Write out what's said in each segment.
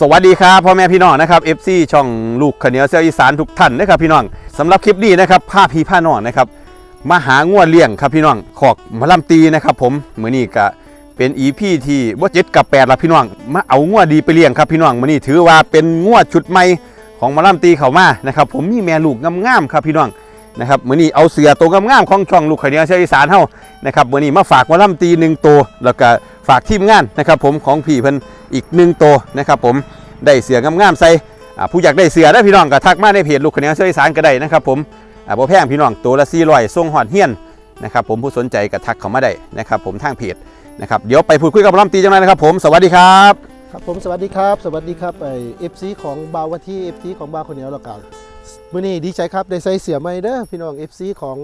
สวัสดีครับพ่อแม่พี่น้องนะครับ FC ช่องลูกขเนียวเซียวอีสานทุกท่านนะครับพี่น้องสำหรับคลิปนี้นะครับผ้าพีผ้านอนนะครับมาหางวดเลี้ยงครับพี่น้องขอกมาลำตีนะครับผมมื้อนี้ก็เป็นอีพีที่ว่าเจ็ดกับแปดละพี่น้องมาเอางวดดีไปเลี้ยงครับพี่น้องมื้อนี้ถือว่าเป็นงวดชุดใหม่ของมาลำตีเขามานะครับผมมีแม่ลูกงามๆครับพี่น้องนะครับมื้อนี้เอาเสือตัวงามๆของช่องลูกขเนียวเซียวอีสานเฮานะครับมื้อนี้มาฝากมาลำตีหนึ่งตัวแล้วก็ฝากทีมงานนะครับผมของพี่เพิ่น อีกหนึ่งตัวนะครับผมได้เสืองามๆใส่ผู้อยากได้เสือได้พี่น้องก็ทักมาในเพจลูกขาวเหนียวเสื้ออีสานก็ได้นะครับผมอ่าบ่แพงพี่น้องตัวละ400ส่งหอดเฮียนนะครับผมผู้สนใจก็ทักเขามาได้นะครับผมทางเพจนะครับเดี๋ยวไปพูดคุยกับลำตีจังเลยนะครับผมสวัสดีครับครับผมสวัสดีครับ สวัสดีครับไอเอฟซีของบาววัที่เอฟซีของบาวคนเหนียวเราเก่ามื่อนี้ดีใจครับได้ใส่เสียใหม่เด้อพี่น้องเอฟซีของ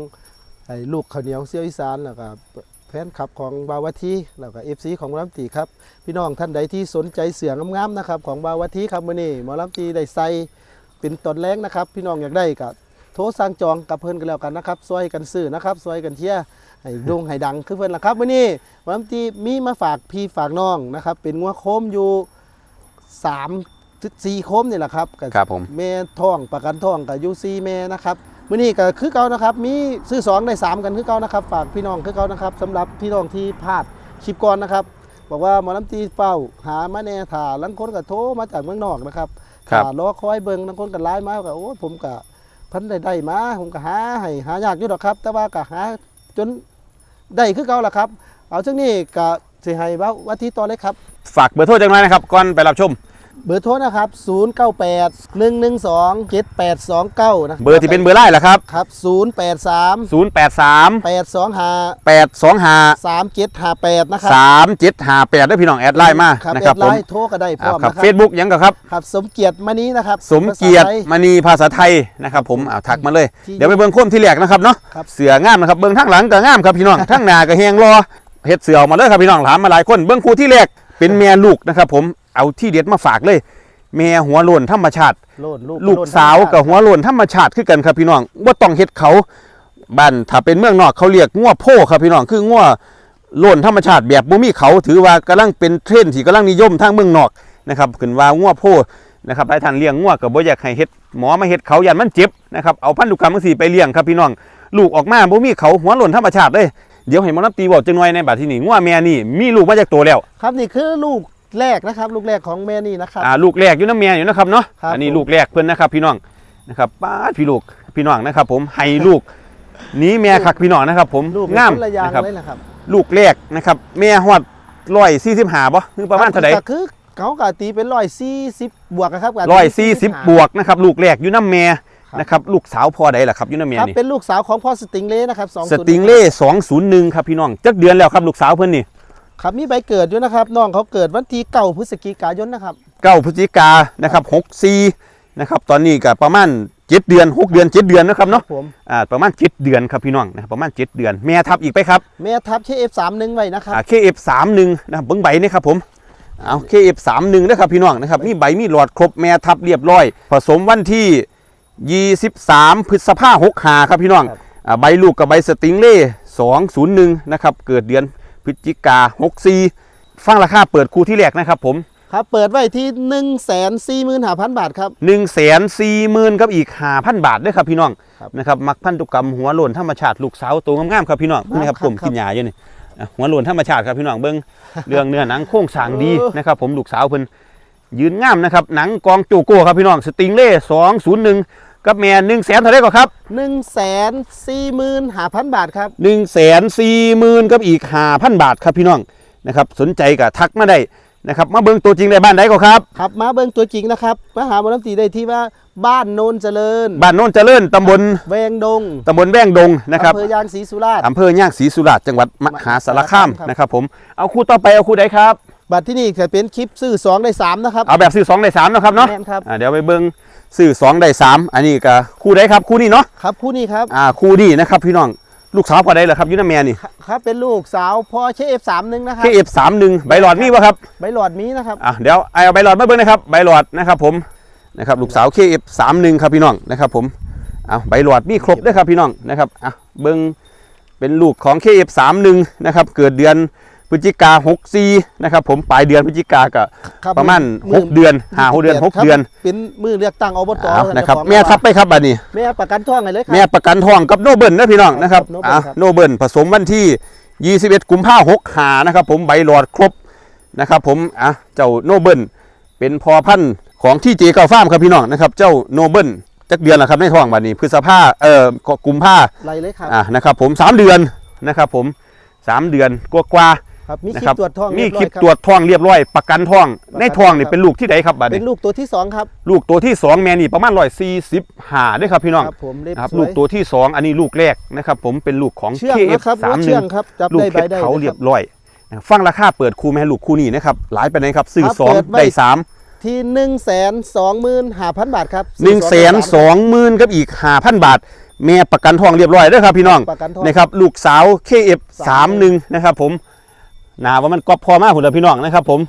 ไอ้ลูกข้าวเหนียวเสียวอีสานแล้วก็ แฟนคลับของบาววัที่แล้วก็เอฟซีของหมอลำตีครับพี่น้องท่านใดที่สนใจเสียงงามๆนะครับของบาววัที่ครับมื่อนี้หมอลำตีได้ใส่เป็นตอนแรกนะครับ พี่น้องอยากได้ก็โทรสั่งจองกับเพิ่นกันแล้วกันนะครับซอยกันซื้อนะครับซอยกันเที่ยให้โด่งให้ดังคือเพิ่นล่ะครับมื่อนี้หมอลำตีมีมาฝากพี่ฝากน้องนะครับเป็นงัวโคมอยู่สามถึงสี่โคมนี่แหละครับก็ครับผมแม่ท่องประกันท่องกับยูซีแม่นะครับ มื้อนี้ก็คือเก่านะครับ มีซื้อสองได้สามกันคือเก่านะครับ ฝากพี่น้องคือเก่านะครับสำหรับพี่น้องที่พลาดคลิปก่อนนะครับ บอกว่าหมอลำตีเป้าหามาแน่ถ่าลังคนก็โทรมาจากเมืองนอกนะครับครับถ่ารอคอยเบิ่งลังคนก็ไลน์มาก็โอ้ผมก็พันได้ได้มาผมก็หาให้หายากอยู่ดอกครับ แต่ว่าก็หาจนได้คือเก่าละครับ เอาจังนี้ก็สิให้ว่าว่าที่ต่อเลยครับ ฝากเบอร์โทรจังเลยนะครับก่อนไปรับชม เบอร์โทรนะครับ 098 112 7829 นะเบอร์ที่เป็นเบอร์ไล่ละครับ ครับ 083 083 825 825 3758 นะครับ 3758ด้วยพี่น้องแอดไลน์มาครับนะแอครับดไลผมน์โทรก็ได้พร้อมครับนะครัเฟซบุ๊กยังก็ครับ ครับสมเกียรติมานี้นะครับสมเกียรติภาษาไท มณีภาษาไทยนะครับผมเอาทักมาเลย ที่เดี๋ยวไปเบิ่งโค้มที่แรกนะครับเนาะครับ เสืองามนะครับเบิ่งทั้งหลังก็งามครับพี่น้อง ทั้งหน้าก็แหงรอเฮ็ดเสือออกมาเลยครับพี่น้องถามมาหลายคนเบิ่งคู่ที่แรกเป็นแม่ลูกนะครับผม เอาที่เด็ดมาฝากเลย แม่หัวโลนธรรมชาติ โลดลูกลูกโลดสาวธรรมชติกับหัวโลนธรรมชาติคือกันครับพี่น้องว่าต้องเฮ็ดเขาบ้านถ้าเป็นเมืองนอกเขาเรียกงัวโพครับพี่น้องคืองัวโลนธรรมชาติแบบบ่มีเขาถือว่ากำลังเป็นเทรนด์ที่กำลังนิยมทางเมืองนอกนะครับขึ้นว่างัวโพนะครับหลายท่านเลี้ยงงัวก็บ่อยากให้เฮ็ดหมอมาเฮ็ดเขายันมันเจ็บนะครับเอาพันธุกรรมจังซี่ไปเลี้ยงครับพี่น้องลูกออกมาบ่มีเขาหัวโลนธรรมชาติเลยเดี๋ยวให้หมอนับตีบอกจังหน่อยในบัดที่นี่งัวแม่นี่มีลูกมาจากตัวแล้ว ครับนี่คือลูก แรกนะครับ ลูกแรกของแม่นี่นะครับ อ่าลูกแรกอยู่น้ำแม่อยู่นะครับเนาะครับอันนี้ผม ลูกแรกเพื่อนนะครับ พี่น้องนะครับป้าดพี่ลูกพี่น้องนะครับ ผมให้ลูกหนี้แม่คักพี่น้องนะครับ ผมลูกงามเป็นคนละอย่างนะครับ เลยนะครับลูกแรกนะครับ แม่ฮอดร้อยสี่สิบห้าบ่คือประมาณเท่าไหร่ก็คือเขากตีเป็นร้อยสี่สิบบวกนะครับร้อยสี่สิบบวกนะครับ ลูกแรกอยู่น้ำแม่ครับนะครับ ลูกสาวพอใดล่ะครับอยู่น้ำแม่ครับนี่เป็นลูกสาวของพ่อสติงเล่นะครับสองสติงเล่สองศูนย์หนึ่งครับพี่น้องจักเดือนแล้วครับลูกสาวเพื่อนนี่ ครับมีใบเกิดด้วยนะครับน้องเขาเกิดวันที่เก้าพฤศจิกายนนะครับเก้าพฤศจิกานะครับหกสี่นะครับตอนนี้ก็ประมาณเจ็ดเดือนหกเดือนเจ็ดเดือนนะครับเนาะผมอ่าประมาณเจ็ดเดือนครับพี่น้องนะครับประมาณเจ็ดเดือน แม่ทับอีกไปครับแม่ทับใช้ F31 ไว้นะครับอ่า KF31 นะครับเบิ้งใบนี่ครับผมเอา KF31 นะครับพี่น้องนะครับมีใบมีหลอดครบแม่ทับเรียบร้อย ผสมวันที่23พฤษภาคม65ครับพี่น้องครับอ่าใบลูกกับใบสติงเล่201นะครับเกิดเดือน พฤศจิกา64ฟังราคาเปิดคู่ที่แรกนะครับผมครับเปิดไว้ที่1นึ่งแสนสี่หมื่นห้าพันบาทครับ1 4 0 0 0 0กับอีก5,000บาทด้วยครับพี่น้องครับนะครับมักพันธุกรรมหัวโลนธรรมชาติลูกสาวตัวงามๆครับพี่น้องครับนี่ครับครับผมกินยาอยู่นี่อะหัวโลนธรรมชาติครับพี่น้องเบิ้งเรื่องเนื้อหนังโค้งสร้างดีเออนะครับผมลูกสาวเพิ่นยืนงามนะครับหนังกองโจโก้ครับพี่น้องสติงเล่201 กับแม่1 0 0 0 0แสนเท่าไหร่ก็ครับ1นึ่งแสนสี่หมื่นห้าพันบาทครับ1 4 0 0 0 0กับอีก5,000บาทครับพี่น้องนะครับสนใจก็ทักมาได้นะครับมาเบิ่งตัวจริงได้บ้านใดก็ครับครับ มาเบิ่งตัวจริงนะครับมาหาบนน้ำตีได้ที่ว่าบ้านโนนเจริญ บ้านโน้นเจริญตำบลแวงดงตำบลแว้งดงนะครับอำเภอยางศรีสุราษฎร์อำเภอย่างศรีสุราษฎร์จังหวัดมหาสารคามครับนะครับผมเอาคู่ต่อไปเอาคู่ใดครับบัตรที่นี่จะเป็นคลิปซื้อสองได้สามนะครับเอาแบบซื้อ2ได้3นะครับเนาะแม่นครับอ่าเดี๋ยวไปเบิ่ง ซื้อ2ได้3อันนี้ก็คู่ใดครับคู่นี้เนาะครับคู่นี้ครับอ่าคู่นี้นะครับพี่น้องลูกสาวพอได้เหรอครับอยูนาแมนี่ครับเป็นลูกสาวพ่อใช้ F31 นะครับ KF31 ใบหลอดมีป่ะครับใบหลอดมีนะครับอะเดี๋ยวไอเอาใบหลอดมาเบิ่งนะครับใบหลอดนะครับผมนะครับลูกสาว KF31 ครับพี่น้องนะครับผมเอาใบหลอดมีครบด้วยครับพี่น้องนะครับอะเบิ่งเป็นลูกของ KF31 นะครับเกิดเดือน พพฤศจิกา64นะครับผมปลายเดือนพฤศจิกาก็ครับประมาณมื6เดือนห้าหกเดือนหกครับเดือนเป็นมือเลือกตั้งอบตเอานะครับเจ้าของแม่ทับไปครับบัดนี้ แม่ประกันท่องไงเลยครัแม่ประกันทองกับโนเบิลนะพี่น้องนะครับครับอะโนเบิลครับโนเบิลผสมวันที่ 21 กุมภาพันธ์6หานะครับผมใบหลอดครบนะครับผมอะเจ้าโนเบิลเป็นพอพันธุ์ของที่เจเก้าฟาร์มครับพี่น้องนะครับ เจ้าโนเบิลจักเดือนแล้วครับในท้องบัดนี้พฤษภาเอ่อกุมภาไรเลยครับอะนะครับผม 3 เดือนนะครับผม 3 เดือนกว่าๆ ครับมีนะคลิครัปตรวจท่องมีเรียบคร้ลิอยปครับตรวจท้องเรียบร้อย ประกันท้องประกันในท้องนี่ครับเป็นลูกที่ใดครับบัดเป็นี้นลูกตัวที่สองครับ ลูกตัวที่สองแม่นี่ประมาณร้อยสี่สิบหาด้วยครับพี่น้องครับผมเล็บนะครับสลูวกยตัวที่สองอันนี้ลูกแรกนะครับ ผมเป็นลูกของเชื่อง KF นะครับสามหเชื่นึ่องงครับจับลูกได้เพใบชรได้เขาลเรียคบรับร้อยนะครับฟังราคาเปิดครูแม่ลูกคู่นี้นะครับหลายไปไหนครับซื้อครับสองเปิดไว้ได้สามที่หนึ่งแสนสองหมื่นห้าพันบาทครับหนึ่งแสนสองหมื่นกับอีกห้าพันบาท แม่ประกันทองเรียบร้อยเด้อครับพี่น้องประกันท่องนะครับลูกสาว KF สามหนึ่งนะครับผมห นาว่ามันก็พอมากผมเลยพี่น้องนะครับ ผม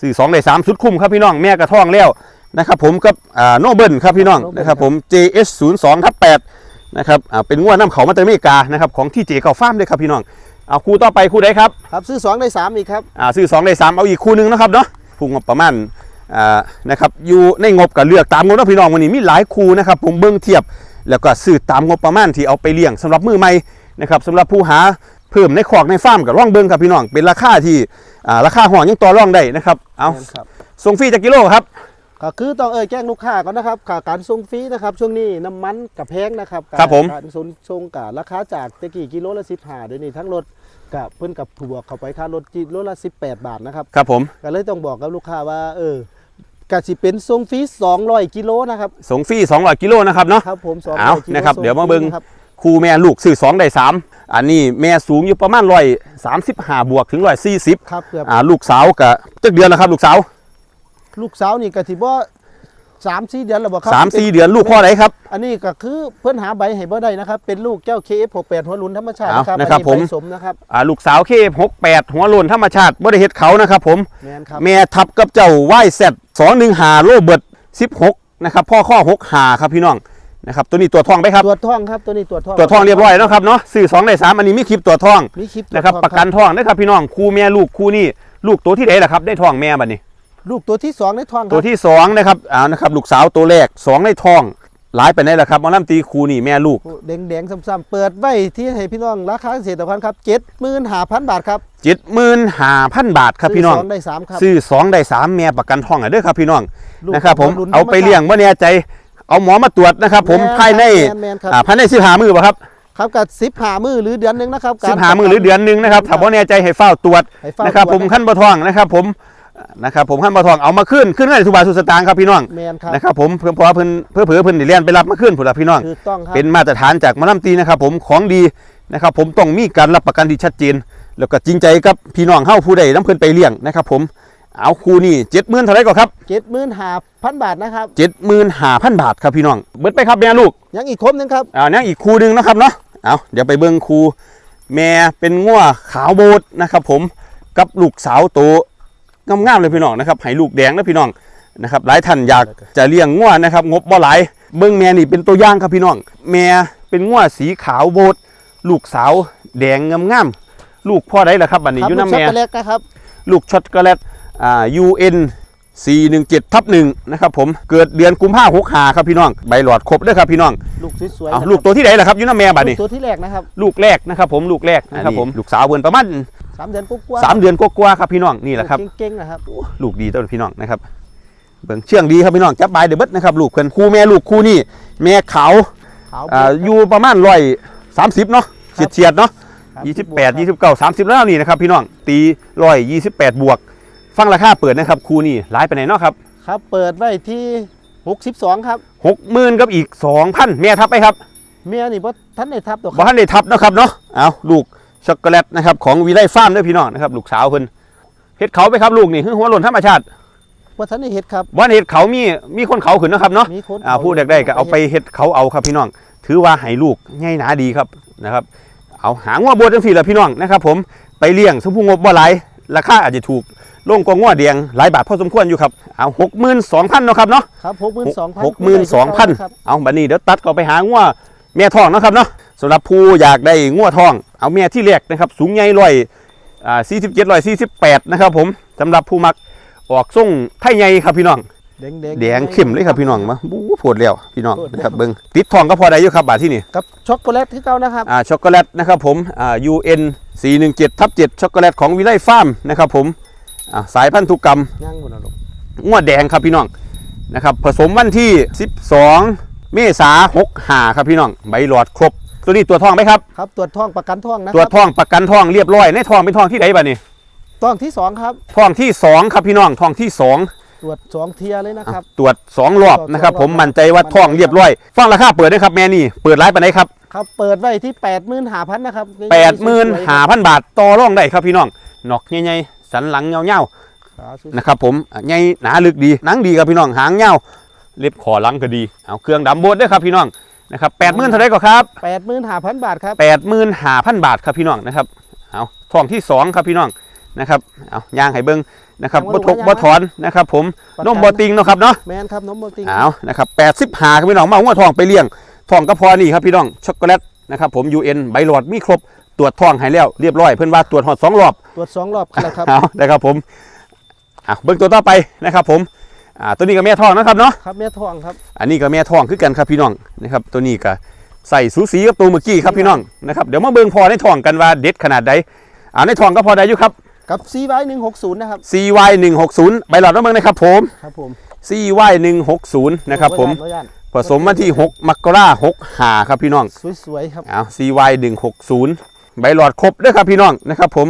สี่สองได้สามชุดคุ้มครับพี่น้องแม่กระท่องแล้วนะครับผมกับอ่าโนเบิลครับพี่น้องนะครับผม JS 0 2ทับ8นะครับอ่าเป็นงวดน้ำเขามาจากอเมริกานะครับของที่เจเก่าฟาร์มเลยครับพี่น้องเอาคู่ต่อไปคู่ใดครับครับซื้อสองได้สามอีกครับอ่าซื้อสองได้สามเอาอีกคู่หนึงนะครับเนาะพุ่งงบประมาณอ่านะครับอยู่ในงบกับเลือกตามงบนะพี่น้องวันนี้มีหลายคู่นะครับผมเบิ้งเทียบ แล้วก็ซื้อตามงบประมาณที่เอาไปเลี้ยงสำหรับมือใหม่นะครับสำหรับผู้หาเพิ่มในขอกในฟาร์มกับร่องเบิ้งครับพี่น้องเป็นราคาที่อ่าราคาห่อยังต่อร่องได้นะครับเอาแม่นครับส่งฟรีจากกิโลครับก็คือต้องเอ่ยแจ้งลูกค้าก่อนนะครับค่าการส่งฟรีนะครับ ช่วงนี้น้ำมันกับแพงนะครับครับผมการส่งส่งกับราคาจากตะกี้กิโลละสิบห้าเดี๋ยวนี้ทั้งรถกับเพิ่นกับบวกเข้าไปค่ารถกิโลละ18บาทนะครับครับผมก็เลยต้องบอกกับลูกค้าว่าเออกะสิเป็นส่งฟรี200 กิโลนะครับส่งฟรี200 กิโลนะครับเนาะครับผม200เอากิโลนะครับส่เดี๋ยวมาเบิ่งฟรีนะ ครับคู่แม่ลูกซื้อสองได้สามอันนี้แม่สูงอยู่ประมาณร้อยสามสิบห้าบวกถึงร้อยสี่สิบครับเกือบอ่าลูกสาวกับจักเดือนแล้วครับ ลูกสาว ลูกสาวนี่ก็ถือว่าสามสี่เดือนแล้วบ่ครับสามสี่เดือนลูกพ่อไหนครับ อันนี้ก็คือเพิ่นหาใบให้บ่ได้นะครับ เป็นลูกแก้ว KF68 หัวหลุนธรรมชาติเอานะครับนะครับอัผมใบสมนะครับอ่าลูกสาวเคหกแปดหัวโลนธรรมชาติบริเฮ็ดเขานะครับผมแม่นครับแม่ทับกับเจ้าว่ายเซตสองหนึ่งหาโรเบิร์ตสิบหกนะครับพ่อข้อหกหาครับพี่น้อง นะครับตัวนี้ตัวทองไปครับตัวจท่องครับตัวนี้ตัวจท่องตัวทองเรียบร้อยแล้วครับเนาะซื้อสองได้สามอันนี้มีคลิปตัวทองมีคลิปตัวจนะครับท่องประกันทองนะครับพี่น้องคู่แม่ลูกคู่นี่ลูกตัวที่ไหนล่ะครับได้ทองแม่บัดนี้ ลูกตัวที่สองในท่องคตัวรับที่สองนะครับอ่านะครับลูกสาวตัวแรกสองในทองหลายไปไหนล่ะครับหมอลำตีคู่นี่แม่ลูกแดงๆซ้ำๆเปิดไว้ที่ให้พี่น้องราคาเกษตรกรครับ75,000บาทครับเจ็ดหมื่นห้าพันบาทครับพี่น้องซื้สได้สามครับซื้อสองได้สามแม่ประกันทองอะเด้อครับพี่น้องลูกนะครับผมหัวหลุนเอาไปเลี้ยงว่าแน่ใจ เอาหมอมาตรวจนะครับ ผมแม่นภายในแม่นครับอ่าภายในสิบหามือป่ะครับครับกับ15มื้อหรือเดือนหนึงนะครับสิบหามือหรือเดือนหนึ่งนะครับถ้าบ่แน่ใจให้เฝ้าตรวจให้เฝ้านะครับตรวจผมขั้นบ่ทองนะครับ ผมนะครับผมขั้นบ่ทองเอามาขึ้นขึ้นให้ทุกบาททุกสตางค์ครับพี่น้องแม่นครับนะครับผมเพื่อเพราะว่าเพิ่นเพื่อเผื่อเพิ่นได้เรียนไปรับมาขึ้นพุ่นล่ะพี่น้องถูกต้องครับเป็นมาตรฐานจากหมอลำตีนะครับ ผมของดีนะครับ ผมต้องมีการรับประกันที่ชัดเจน แล้วก็จริงใจกับพี่น้องเฮาผู้ใดนำเพิ่นไปเลี้ยงนะครับ ผม เอาคู่นี่70,000เท่าไหร่ก่อนครับ75,000บาทนะครับ75,000บาทครับพี่น้องเบิดไปครับแม่ลูกยังอีกครบหนึงครับอ่าเนี่ยอีกคู่หนึ่งนะครับเนาะเอาเดี๋ยวไปเบิ้งคู่แม่เป็นง่วขาวโบดนะครับ ผมกับลูกสาวโตงามๆเลยพี่น้องนะครับให้ลูกแดงนะพี่น้องนะครับหลายท่านอยากจะเลี้ยงง่วนะครับ งบบ่หลายเบิ้งแม่นี่เป็นตัวอย่างครับพี่น้อง แม่เป็นง่วสีขาวโบดลูกสาวแดงงามๆลูกพ่อได้ล่ะครับบัดนี้ครับอยูลูกน้ำช็อกแม่โกแลตนะครับลูกช็อตโกแลตอ่า UN 417ทับหนึ่งนะครับผมเกิดเดือนกุมภาพันธ์หกหาครับพี่น้องใบหลอดครบเด้อครับพี่น้องลูกสวยๆเอานะครับลูกตัวที่ไหนล่ะครับอยูน้ำแม่บัดนี้ลูกตัวที่แรกนะครับลูกแรกนะครับผมลูกแรกนะครับผมลูกสาวเพิ่นประมาณสามเดือนกว่าๆสามเดือนกว่าๆครับพี่น้องนี่แหละครับลูกเก่งๆนะครับลูกดีตัวพี่น้องนะครับเบิ่งเชื่องดีครับพี่น้องจับบายเดอะเบิดนะครับลูกเพิ่นคู่แม่ลูกคู่นี่แม่ขาวขาวอ่าอยู่ประมาณร้อยสามสิบเนาะเฉียดเฉียดๆเนาะครับยี่สิบแปดยี่สิบเก้าสามสิบแล้วนี่นะครับพี่น้องตีร้อยยี่สิบแปดบวก ฟังราคาเปิดนะครับคู่นี่หลายไปไหนเนาะครับครับ เปิดไว้ที่ 62 ครับ หกหมื่นกับอีกสองพันแม่ทับไปครับเมียนี่บ่ท่านได้ทับตัวคบ่รับทันได้ทับนะครับเนาะเอาลูกช็อกโกแลตนะครับของวิไลฟาร์มด้วยพี่น้องนะครับลูกสาวเพิ่นเฮ็ดเขาไปครับลูกนี่คือหัวหล่นธรรมชาติบ่ท่านได้เฮ็ดครับว่านเห็ดเขามีมีคนเขาขึ้นนะครับเนาะมีคนอ่าผู้ใดได้ก็เอาไปเห็ดเขาเอาครับพี่น้อง ถือว่าให้ลูกง่ายหนาดีครับนะครับ เอาหางว่าบวชจังสี่ละพี่น้องนะครับ ผมไปเลี้ยงสมพูงบบ่หลายราคาอาจจะถูก ลงกว่าง้อเดียงหลายบาทพอสมควรอยู่ครับเอาหกหมื่นสองพันเนาะครับเนาะครับ62,000หกหมื่นสองพันครับเอาบัดนี้เดี๋ยวตัดก็ไปหาง้อแม่ทองเนาะครับเนาะสำหรับผู้อยากได้ง้อทอง เอาแม่ที่แรกนะครับ สูงใหญ่ร้อยอ่า47 148นะครับผมสำหรับผู้มักออกส่งไทยใหญ่ครับพี่น้องแดงแดงแดงเข้มเลยครับพี่น้องมาบู๊โผดแล้วพี่น้องโพดแล้วนะครับเบิ้งติดทองก็พอได้อยู่ครับบาทที่นี่กับช็อกโกแลตที่เก่านะครับอ่าช็อกโกแลตนะครับผมอ่า UN 417ทับ7ช็อกโกแลตของวิไลฟาร์มนะครับผม อ่าสายพันธุกรรมย่างบนนรกงวดแดงครับพี่น้องนะครับ ผสมวันที่ 12 เมษา65ครับพี่น้องใบหลอดครบ ตัวนี้ตัวทองไหมครับ ครับตรวจท้องประกันท้องนะคตัวรับทองประกันทองเรียบร้อยในทองเป็นทองที่ไหนบ้านี่ท้องที่สองครับทองที่2ครับพี่น้องทองที่2ตรวจสองเทียเลยนะครับ ตรวจ2รอบนะครับตรวจสองรอบผมมั่นใจว่าทองเรียบร้อย ฟังราคาเปิดได้ครับแม่นี่เปิดร้านไปไหนครับครับเปิดไว้ที่8ปดหมื่นหาพันนะครับแปดหมื่นหาพันบาทต่อรองได้ครับพี่น้องนอกใหญ่ๆ สันหลังเงาๆนะครับผมอะใหญ่หนาลึกดีหนังดีครับพี่น้องหางเงาเล็บขอหลังก็ดีเอาเครื่องดำโบดด้วยครับพี่น้องนะครับแปดหมื่นเท่าไรก็ครับแปดหมื่นหาพันบาทครับแปดหมื่นหาพันบาทครับพี่น้องนะครับเอาทองที่สองครับพี่น้องนะครับเอาย่างให้เบิ้งนะครับบ่ทกบ่ถอนนะครับผมนมบ่ติงเนาะครับเนาะแมนครับนมโมติงเอานะครับแปดสิบหาครับพี่น้องมาหัวทองไปเลี้ยงทองก็พอนี่ครับพี่น้องช็อกโกแลตนะครับผม UN ใบหลอดมีครบ ตรวจทองให้แล้วเรียบร้อยเพื่อนว่าตรวจหอดสองรอบตรวจสองรอบนะครับเอานะครับผมอะเบิ้งตัวต่อไปนะครับ ผมอ่าตัวนี้ก็แม่ทองนะครับเนาะครับแม่ทองครับ อันนี้ก็แม่ทองคือกันครับพี่น้องนะครับ ตัวนี้ก็ใส่สูสีกับตัวเมื่อกี้ครับพี่น้องนะครับเดี๋ยวมาเบิ้งพอในทองกันว่าเด็ดขนาดใดอ่าในทองก็พอได้อยู่ครับกับซีไว้หนึ่งหกศูนย์นะครับ CY 160ใบหลอดน้ำเบิ้งนะครับผมครับผม CY 160นะครับผมร้อยย่านผสมวันที่ 6 มกราคม65ครับพี่น้อง สวยๆครับเอา CY 160 ใบหลอดครบด้วยครับพี่น้องนะครับผม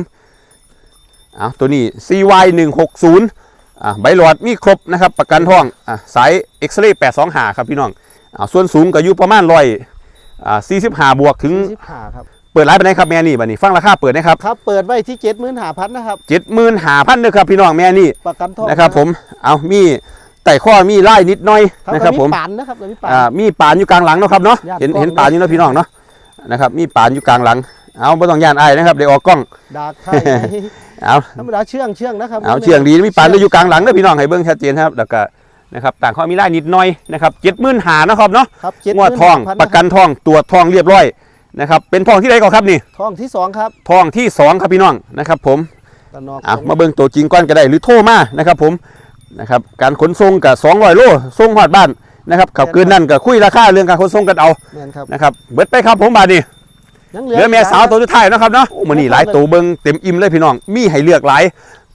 เอาตัวนี้ CY 160อ่าใบหลอดมีครบนะครับประกันท่องอ่าสายเอ็กซเรย์825ครับพี่น้องอ่าส่วนสูงก็อยู่ประมาณร้อยอ่า45บวกถึงสิบห้าครับเปิดร้านไปไหนครับแม่นี่บัดนี้ฟังราคาเปิดนะครับครับ เปิดไว้ที่เจ็ดหมื่นหาพันนะครับ75,000ด้วยครับพี่น้องแม่นี่ประกันทองนะครับผมเอามีไต่ข้อมีไล่นิดหน่อยครับนะครับผมปานนะครับแล้วมีปานอ่ามีปานอยู่กลางหลังเนาะครับเนาะย่านเห็นกล้องเห็นปานอยู่เนาะพี่น้องเนาะนะครับมีปานอยู่กลางหลัง เอาไม่ต้องย่านอายนะครับเดี๋ยวออกกล้อง ดากไข่เอาธรรมดาเชื่องเชื่องนะครับเอาเชียงดีมีปานอยู่กลางหลังเด้อพี่น้องให้เบิ่งชัดเจนครับแล้วก็นะครับต่างข้อมีไล่นิดหน่อยนะครับเจ็ดหมื่นหานะครับเนาะครับเจ็ดงวดทองประกันทองตรวจทองเรียบร้อยนะครับเป็นทองที่ใดก่อนครับนี่ทองที่สองครับทองที่สองครับพี่น้องนะครับ ผมตะนอกเอามาเบิ่งตัวจริงก่อนก็ได้หรือโทรมานะครับ ผมนะครับการขนส่งกับ200โลส่งฮอดบ้านนะครับขับคืนนั่นก็คุยราคาเรื่องการขนส่งกันเอาแม่นครับนะครับเบิดไปครับผมบาดนี้ ยังเหลือแม่สาวตัวสุดท้ายเนาะครับเนาะโอ้มื้อนี้หลายตัวเบิ่งเต็มอิ่มเลยพี่น้อง มีให้เลือกหลาย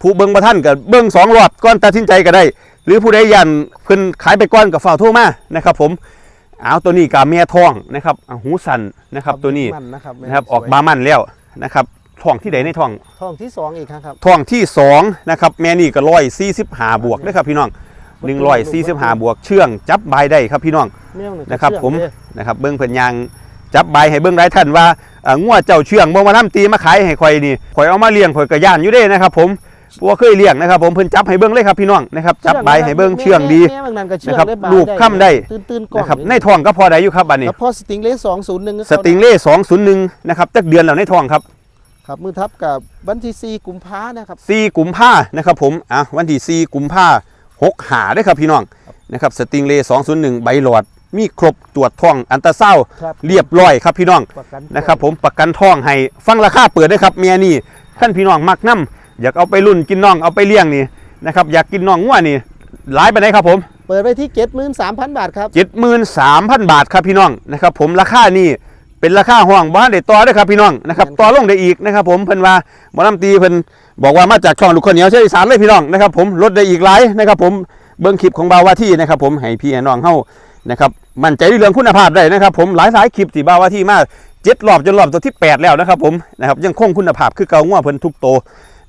ผู้เบิ่งบ่ทันก็เบิ่งสองรอบก่อนตัดสินใจก็ได้ หรือผู้ใดยันเพิ่นขายไปก่อนก็ฝากโทรมานะครับ ผมเอาตัวนี้กับแม่ทองนะครับอ่าหูสันนะครับ ตัวนี้มันนะครับแม่นะครับสวยออกบามันแล้วนะครับทองที่ใดในทองทองที่สองอีกครั้งครับทองที่สองนะครับแม่นี่ก็ร้อยสี่สิบห้าบวกนะครับพี่น้องหนึ่งร้อยสี่สิบห้าบวกเชื่องจับบายได้ครับพี่น้องแม่งหงนะครับเชื่องผมเด้อนะครับเบิ้งเพิ่นยาง จับใบให้เบิ้งหลายท่านว่าเอ่องัวเจ้าเชื่องบ่มานํตีมาขายให้ข่อยนี่ข่อยเอามาเลี้ยงข่อยก็ย่านอยู่เด้นะครับผมบัวเคยเลี้ยงนะครับผมเพิ่นจับให้เบิ้งเลยครับพี่น้องนะครับจับใบให้เบิ้งเชื่องดีแม่บางนั้นก็เชื่องนะครับได้บาลูกค่ำได้ตื่นตื่นๆกล่องนะครับในท้องก็พอได้อยู่ครับบัดนี้แล้วพอสติงเลสสองศูนย์หนึ่งสติงเล่201นะครับจักเดือนแล้วในท้องครับครับมือทับกับวันที่สี่กุมภานะครับ4กุมภานะครับผมอะวันที่4กุมภา6หาเด้อครับพี่น้องนะครับสติงเล่201ใบหลอด มีครบตรวจท้องอันตราเศร้าด์ครับเรียบร้อยครับพี่น้องประกันนะครับ ผมประกันทองให้ฟังราคาเปิดด้วยครับเมียนี่ท่านพี่น้องมักน้ำอยากเอาไปรุ่นกินน้องเอาไปเลี้ยงนี่นะครับอยากกินน้องงัวนี่หลายไปไหนใดครับผม เปิดไว้ที่เจ็ดหมื่นสามพันบาทครับ 73,000 บาทครับพี่น้องนะครับผมราคานี่เป็นราคาห้องบ้านเด็ดต่อเด้วยครับพี่น้องนะครับต่อลงได้อีกนะครับผมเพิ่นว่าหมอลำตีเพิ่นบอกว่ามาจากช่องลูกคนเหนียวเชียอีสานเลยพี่น้องนะครับผมลดได้อีกหลายนะครับผมเบิ้งคลิปของบาวาที่นะครับผมให้พี่ให้น้องเฮา นะครับมั่นใจในเรื่องคุณภาพได้นะครับ ผมหลายสายคลิปที่บาวาที่มาเจ็ดรอบจนรอบตัวที่ 8 แล้วนะครับ ผมนะครับยังคงคุณภาพคือเก่าง่วเพิ่นทุกโตว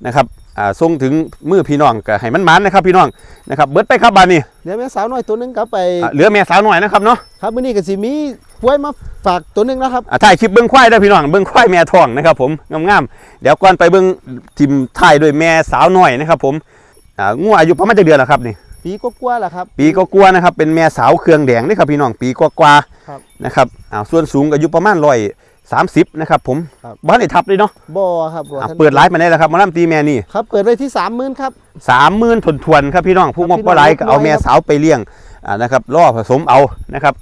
นะครับอ่าส่งถึงมือพี่น้องก็ให้มันมันๆนะครับพี่น้องนะครับเบิดไปครับบานนี้เดี๋ยวแม่สาวน้อยตัวหนึงครับไปอ่าเหลือแม่สาวหน่อยนะครับเนาะครับมื้อนี้ก็สิมีกล้วยมาฝากตัวหนึงนะครับ อ่าถ่ายคลิปเบิ้งควายได้อพี่น้องเบิ้งควายแม่ทองนะครับผมงามๆเดี๋ยวก่อนไปเบิ้งทิมถ่ายโดวยแม่สาวหน่อยนะครับ ผมอ่างัวอายุประมาณจะเดือนแล้วครับนี่ ปีก็กลัวาๆล่ะครับ ปีก็กลัวานะครับเป็นแม่สาวเครื่องแดงนี่ครับพี่น้องปีก็กว่าๆครับนะครับอ่าส่วนสูงอายุประมาณร้อยสามสิบนะครับผมครับบ้านได้ทับเลยเนาะบ่ครับบ่อ่าท่านเปิดไลฟ์มาได้แล้วครับหมาลำตีแม่นี่ครับเปิดไว้ที่สามหมื่นครับสามหมื่นทวนๆครับพี่น้องผู้ครับงบพี่น้บ่องไรก็เอางบน้อยแม่ครับสาวไปเลี้ยงอ่านะครับล่อผสมเอานะครับ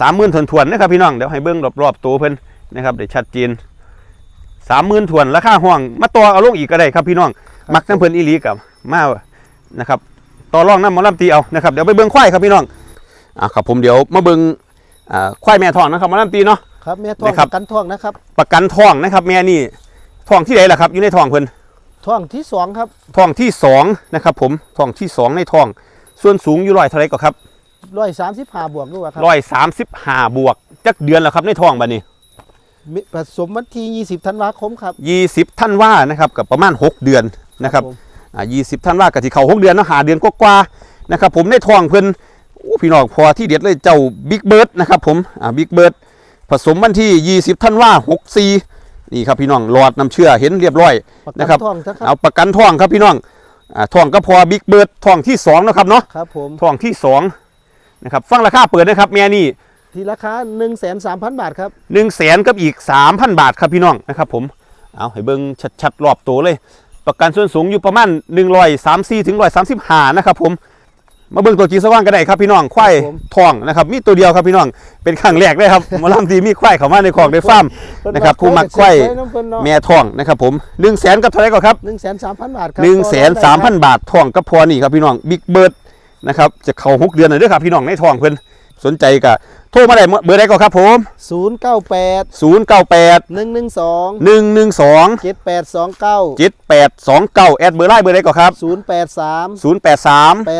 สามหมื่นทวนๆนะครับพี่น้องเดี๋ยวให้เบิ้งรอบๆตัวเพิ่นนะครับได้ชัดเจนสามหมื่นถวนราคาห้องมาต่อเอาลงอีกก็ได้ครับพี่น้องครับมักน้ำเพิ่นอีหลีกับมานะครับ ต่อรองน้ำหมอลำตีเอานะครับเดี๋ยวไปเบิ่งควายครับพี่น้องอ่าครับผมเดี๋ยวมาเบิ่งอ่าควายแม่ทองนะครับหมอลำตีเนาะครับแม่ท้องนะครับกันท้องนะครับ ประกันทองนะครับ แม่นี่ทองที่ไหนล่ะครับ อยู่ในทองเพิ่นท้องที่สองครับทองที่สองนะครับ ผมทองที่สองในทอง ส่วนสูงอยู่ร้อยเท่าไหรก็ครับร้อยสามสิบห้าบวกด้วยครับร้อยสามสิบห้าบวกจักเดือนแล้วครับในทองบัดนี้มิผสมวันที่ยี่สิบธันวาคมครับยี่สิบท่านว่านะครับกับประมาณหกเดือนนะครับผม อ่ายี่สิบท่านว่ากับที่เขาหกเดือนเนาะหาเดือนกว่าๆนะครับผมในทองเพิ่นโอ้พี่น้องพอที่เด็ดเลยเจ้าบิ๊กเบิร์ดนะครับผมอ่าบิ๊กเบิร์ดผสมวันที่ 20ท่านว่า64นี่ครับพี่น้องหลอดน้ำเชื่อเห็นเรียบร้อยประกันะครับท้องนะคเอารับประกันทองครับพี่น้องอ่าทองก็พอบิ๊กเบิร์ดทองที่2นะครับเนาะครับผมทองที่2นะครับฟังราคาเปิดนะครับแม่นี่ที่ราคา1นึ่งแสนสามพันบาทครับ1 0 0 0 0แสนกับอีก 3,000 บาทครับพี่น้องนะครับผมเอาให้เบิ่งชัดๆรอบตัวเลย ประกันส่วนสูงอยู่ประมาณ134ถึง135นะครับผมมาเบิ่งตัวจริงสักวันก็ได้ครับพี่น้องควายทองนะครับมีตัวเดียวครับพี่น้องเป็นครั้งแรกเลยครับหมาลำทีมีควายเข้ามาในคอกในฟาร์มนะครับผู้มักไขว้แม่ทองนะครับผม1 0 0 0 0แสนกับเท่าไหร่ก็ครับหนึ่งแสนสามพันบาทครั1 3 0 0 0บาททองกับพอนี่ครับพี่น้องบิ๊กเบิร์ดนะครับจะเข้าหกเดือนเลยเด้อครับพี่น้องในทองเพิ่นสนใจก็ โทรมาได้เบอร์ใดก็ครับผมศูนย์เก้าแปด098หนึ่งหนึ่งสอง112เจ็ดแปดสองเก้า7829 แอดเบอร์ไลน์เบอร์ใดก็ครับศูนย์แปดสาม083แป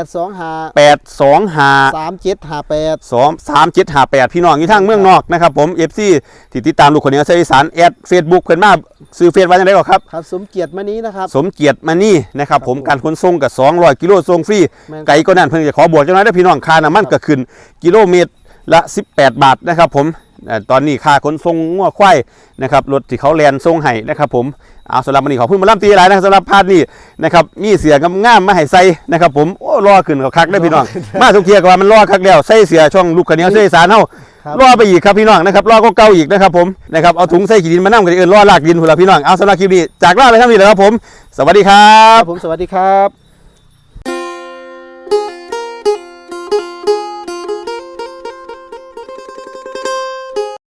ดสองห้า825สามเจ็ดห้าแปด2 3 7 5 8 พี่น้องอยู่ทางเมืองนอกนะครับผม FC ที่ติดตามลูกคนเหนี้เสียงอีสานแอด Facebook เพิ่นมาซื้อเฟซไว้จังได๋ก็ครับครับ สมเกียรติมานี้นะครับ สมเกียรติมานี่นะครับผมผมการขนส่งกับ200กิโลส่งฟรีแม่นไกลก็นั่นเพิ่นจะขอบวกจังได๋พี่น้องค่าน้ำมันก็ขึ้นกิโลเมตร ละ 18 บาทนะครับผมเอ่อตอนนี้ค่าขนส่งงัวควายนะครับรถที่เขาแลนส่งให้นะครับผมเอาสำหรับวันนี้ขอบคุณหมาล่ำตีหลายนะครับสำหรับพาร์ทนี้นะครับมีเสียงามๆมาให้ใส่นะครับผมโอ้รอขึ้นกับคักได้อพี่น้อง มาทุกเทียก็ว่ามันรอคักแล้วใส่เสียช่องลูกขะเหนียวเสื้ออีสานเฮาครับรอไปอีกครับพี่น้องนะครับรอก็เก่าอีกนะครับผมนะครับเอาถุงใส่ขี้ดินมานั่งกันเอินรอลากดินพุ่นละพี่น้องเอาสำหรับคลิปนี้จากลาไปเท่านี้แหละครับผม สวัสดีครัครับบผมสวัสดีครับ